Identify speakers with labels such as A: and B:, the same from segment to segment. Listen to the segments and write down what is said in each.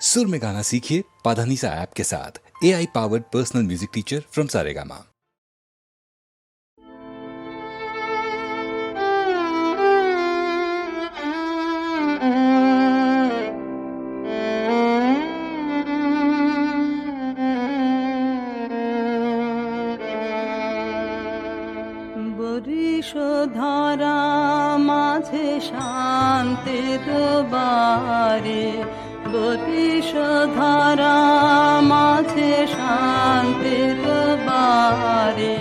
A: सुर में गाना सीखिए पाधानीसा ऐप के साथ A I powered personal music teacher from Saregama
B: Boris ধরা মাঝে শান্তির বারে বরিশ ধরা মাঝে শান্তির বারে।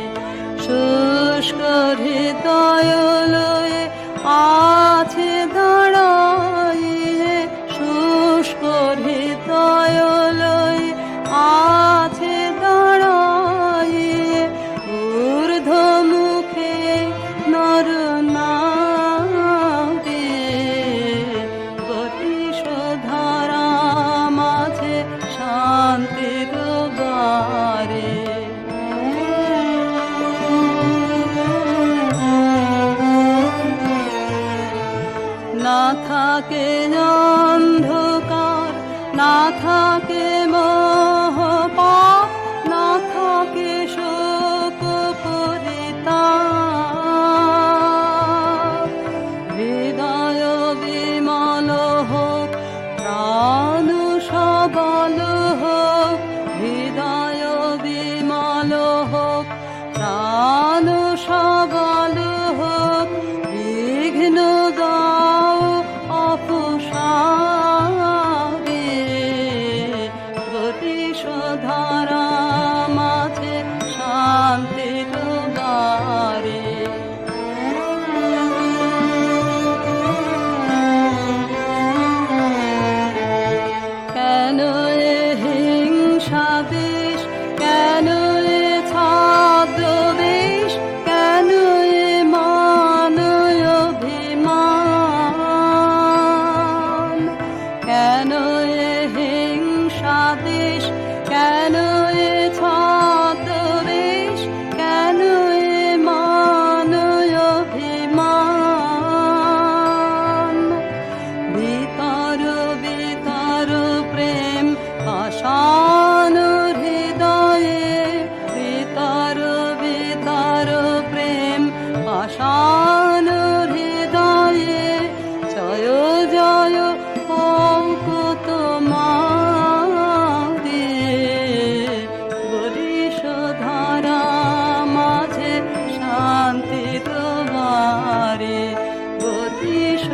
B: থাকে অন্ধকার, না থাকে মোহ পাপ না থাকে শোক পরিতাপ। হৃদয় বিমল হোক, প্রাণ সবল হোক, হৃদয় বিমল হোক, প্রাণ সাবেশ কেন এ ছদ্মবেশ কেন এ মানয় অভিমান কেন এ হিংসাদেশ কেন এ ছদ্মবেশ কেন এ মানয় অভিমান বিতর বিতর প্রেম, পাশা পাষাণ হৃদয়ে জয় জয় অঙ্কুত মাদে গরিষ মাঝে শান্তি তোমারে। গরিষ